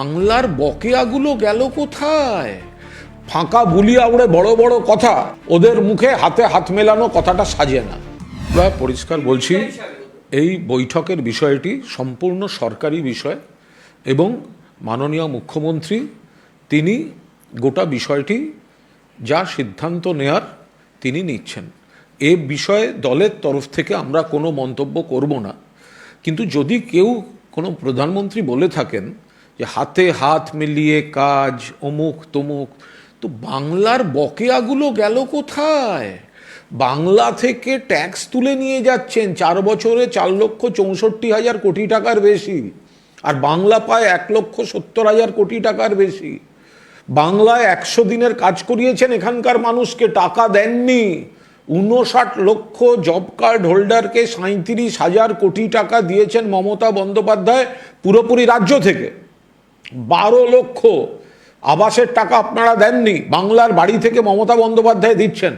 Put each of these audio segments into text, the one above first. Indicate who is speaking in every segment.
Speaker 1: বাংলার বকেয়াগুলো গেল কোথায়? ফাঁকা বুলি উড়ে বড় বড় কথা, ওদের মুখে হাতে হাত মেলানো কথাটা সাজে না। পরিষ্কার বলছি, এই বৈঠকের বিষয়টি সম্পূর্ণ সরকারি বিষয় এবং মাননীয় মুখ্যমন্ত্রী, তিনি গোটা বিষয়টি, যা সিদ্ধান্ত নেয়ার তিনি নিচ্ছেন। এ বিষয়ে দলের তরফ থেকে আমরা কোনো মন্তব্য করব না। কিন্তু যদি কেউ কোনো প্রধানমন্ত্রী বলে থাকেন যে হাতে হাত মিলিয়ে কাজ, অমুক, তমুক। তো বাংলার বকেয়াগুলো গেল কোথায়? বাংলা থেকে ট্যাক্স তুলে নিয়ে যাচ্ছেন চার বছরে চার লক্ষ চৌষট্টি হাজার কোটি টাকার বেশি। আর বাংলা পায় এক লক্ষ সত্তর হাজার কোটি টাকার বেশি। বাংলায় একশো দিনের কাজ করিয়েছেন এখানকার মানুষকে, টাকা দেননি। উনষাট লক্ষ জব কার্ড হোল্ডারকে সাঁত্রিশ হাজার কোটি টাকা দিয়েছেন মমতা বন্দ্যোপাধ্যায় পুরোপুরি রাজ্য থেকে। বারো লক্ষ আবাসের টাকা আপনারা দেননি, বাংলার বাড়ি থেকে মমতা বন্দ্যোপাধ্যায় দিচ্ছেন।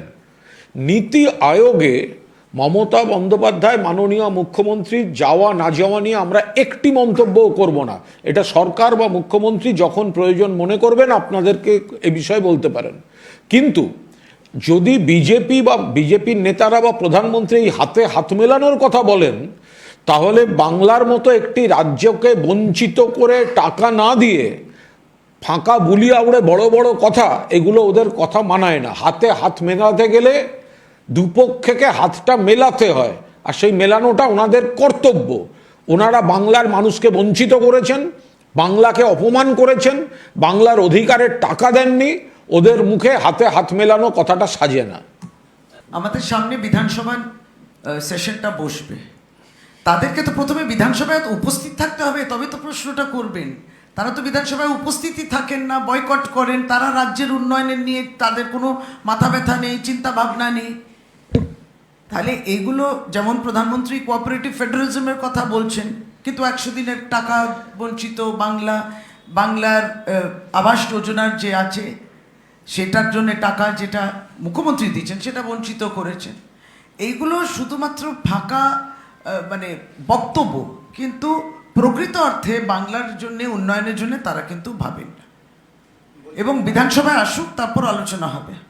Speaker 1: নীতি আয়োগে মমতা বন্দ্যোপাধ্যায় মাননীয় মুখ্যমন্ত্রী যাওয়া না যাওয়া নিয়ে আমরা একটি মন্তব্যও করব না। এটা সরকার বা মুখ্যমন্ত্রী যখন প্রয়োজন মনে করবেন, আপনাদেরকে এ বিষয়ে বলতে পারেন। কিন্তু যদি বিজেপি বা বিজেপির নেতারা বা প্রধানমন্ত্রী এই হাতে হাত মেলানোর কথা বলেন তাহলে বাংলার মতো একটি রাজ্যকে বঞ্চিত করে টাকা না দিয়ে ফাঁকা বুলি আউড়ে বড় বড় কথা, এগুলো ওদের কথা মানায় না। হাতে হাত মেলাতে গেলে দুপক্ষকে হাতটা মেলাতে হয়, আর সেই মেলানোটা ওনাদের কর্তব্য। ওনারা বাংলার মানুষকে বঞ্চিত করেছেন, বাংলাকে অপমান করেছেন, বাংলার অধিকারের টাকা দেননি, ওদের মুখে হাতে হাত মেলানো কথাটা সাজে না।
Speaker 2: আমাদের সামনে বিধানসভার সেশনটা বসবে। তাদেরকে তো প্রথমে বিধানসভায় উপস্থিত থাকতে হবে, তবে তো প্রশ্নটা করবেন। তারা তো বিধানসভায় উপস্থিতই থাকেন না, বয়কট করেন, তারা রাজ্যের উন্নয়নের নিয়ে তাদের কোনো মাথা ব্যথা নেই, চিন্তা ভাবনা নেই। তাহলে এগুলো যেমন প্রধানমন্ত্রী কোঅপারেটিভ ফেডারেলিজমের কথা বলছেন, কিন্তু একশো দিনের টাকা বঞ্চিত বাংলা, বাংলার আবাস যোজনার যে আছে, সেটার জন্য টাকা যেটা মুখ্যমন্ত্রী দিচ্ছেন, সেটা বঞ্চিত করেছেন। এইগুলো শুধুমাত্র ফাঁকা মানে বক্তব্য। কিন্তু প্রকৃত অর্থে বাংলার জন্য, উন্নয়নের জন্য তারা কিন্তু ভাবেন। এবং বিধানসভায় আসুক, তারপর আলোচনা হবে।